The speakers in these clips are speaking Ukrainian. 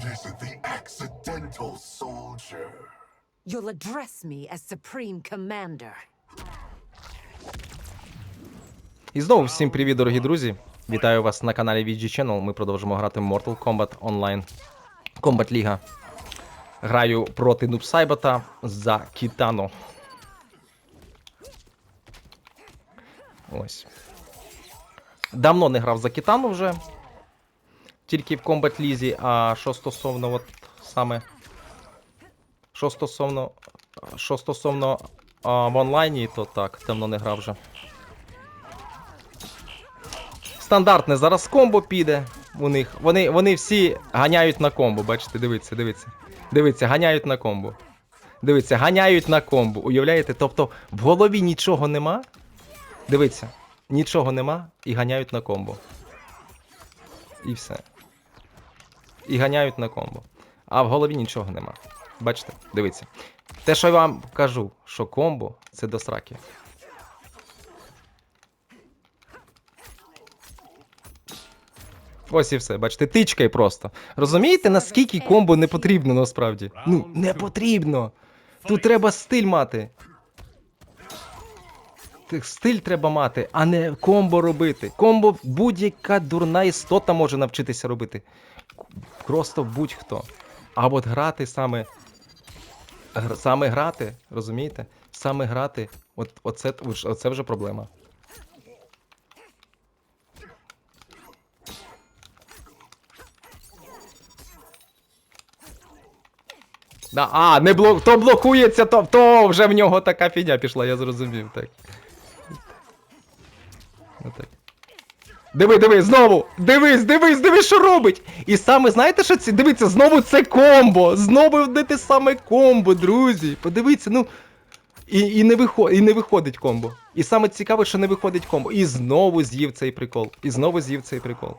It isn't the accidental soldier. You'll address me as Supreme Commander. І знову всім привіт, дорогі друзі! Вітаю вас на каналі VG Channel. Ми продовжимо грати Mortal Kombat Online Combat Ліга. Граю проти Нубсайбата за Кітано. Ось. Давно не грав за Кітану вже. Тільки в Combat Лізі, а що стосовно от саме. Що стосовно. Що стосовно а, в онлайні, то так, давно не грав вже. Стандартне зараз комбо піде у них. Вони, вони всі ганяють на комбо, бачите, дивіться, дивіться. Дивіться, ганяють на комбо. Дивіться, ганяють на комбо. Уявляєте? Тобто в голові нічого нема. Дивіться, нічого нема і ганяють на комбо. І все. І ганяють на комбо. А в голові нічого нема. Бачите, дивіться. Те, що я вам кажу, що комбо це до сраки. Ось і все, бачите, тичкай просто. Розумієте, наскільки комбо не потрібно насправді? Ну, не потрібно. Тут треба стиль мати. Стиль треба мати, а не комбо робити. Комбо будь-яка дурна істота може навчитися робити. Просто будь-хто. А от грати саме. Саме грати, розумієте? Саме грати, от, оце, оце вже проблема. Да, а, не блок... то блокується, то, то вже в нього така фігня пішла, я зрозумів, так. Отак. Диви, диви, знову! Дивись, дивись, дивись, що робить! І саме, знаєте, що це? Дивіться, знову це комбо! Знову де те саме комбо, друзі! Подивіться, ну. І, і, не виход... і не виходить комбо. І саме цікаве, що не виходить комбо. І знову з'їв цей прикол. І знову з'їв цей прикол.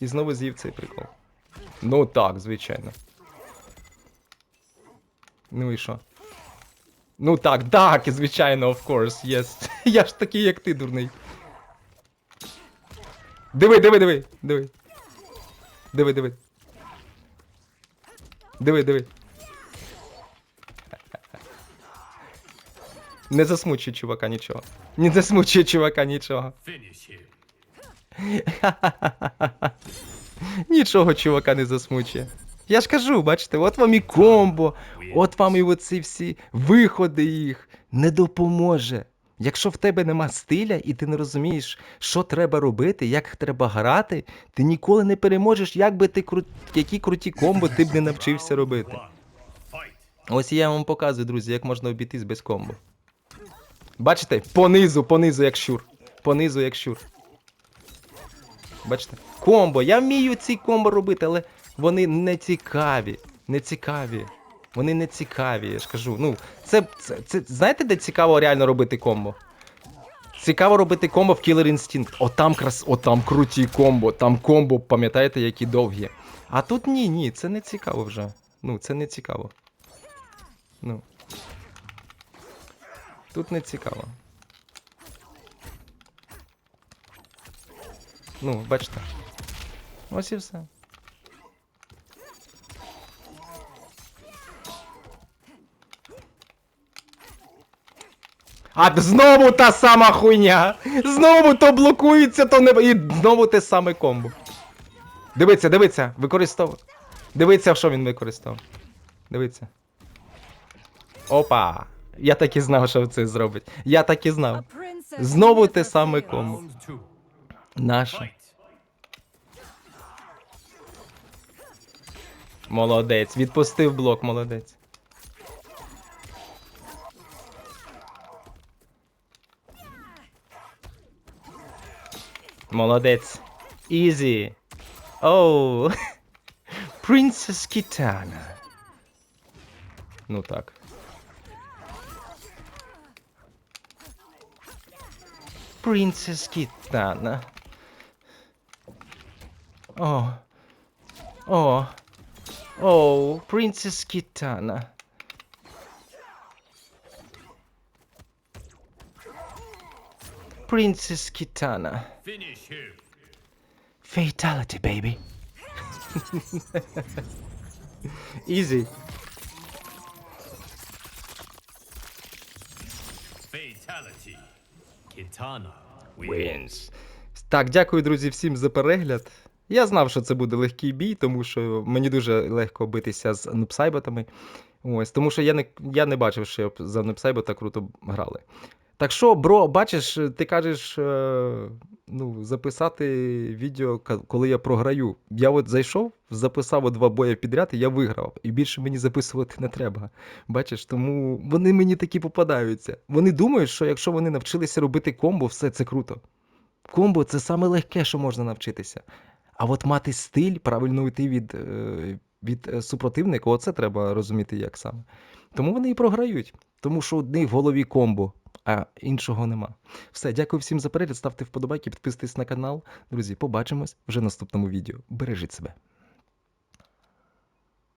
І знову з'їв цей прикол. Ну так, звичайно. Ну і що? Ну так, так, звичайно, of course, yes. Я ж такий, як ти, дурний. Диви, диви, диви, диви. Диви, диви. Диви, диви. Не засмучуй чувака нічого. Не засмучуй чувака нічого. Нічого чувака не засмучує. Я ж кажу, бачите, от вам і комбо, от вам і оці всі виходи їх не допоможе. Якщо в тебе нема стиля і ти не розумієш, що треба робити, як треба грати, ти ніколи не переможеш, як би ти кру... які круті комбо ти б не навчився робити. Ось я вам показую, друзі, як можна обійтись без комбо. Бачите? Понизу, понизу, як щур. Понизу, як щур. Бачите? Комбо. Я вмію ці комбо робити, але вони не цікаві. Не цікаві. Вони не цікаві, я ж кажу. Ну, це, це, це знаєте, де цікаво реально робити комбо? Цікаво робити комбо в Killer Instinct. О, там крас... О, там круті комбо. Там комбо, пам'ятаєте, які довгі. А тут ні, ні, це не цікаво вже. Ну, це не цікаво. Ну. Тут не цікаво. Ну, бачите. Ось і все. А знову та сама хуйня! Знову то блокується, то не. І знову те саме комбо. Дивіться, дивіться, використовує. Дивіться, що він використовував. Дивіться. Опа! Я так і знав, що це зробить. Я так і знав. Знову те саме комбо. Наше. Молодець. Відпустив блок, молодець. Молодець. Ізі. Оу. Princess Kitana. Ну так. Princess Kitana. О. О. О, Princess Kitana. Princess Kitana. Finish him. Fatality, baby. Ізі. Fatality. Kitana Wins. Так, дякую, друзі, всім за перегляд. Я знав, що це буде легкий бій, тому що мені дуже легко битися з нупсайботами. Ось, тому що я не, я не бачив, що за нупсайбота круто грали. Так що, бро, бачиш, ти кажеш, е, ну, записати відео, коли я програю. Я от зайшов, записав два бої підряд, і я виграв. І більше мені записувати не треба. Бачиш, тому вони мені такі попадаються. Вони думають, що якщо вони навчилися робити комбо, все це круто. Комбо це саме легке, що можна навчитися. А от мати стиль, правильно йти від, е, від е, супротивника, оце треба розуміти, як саме. Тому вони і програють, тому що у них в голові комбо, а іншого нема. Все, дякую всім за перегляд, ставте вподобайки, підписуйтесь на канал. Друзі, побачимось вже в наступному відео. Бережіть себе.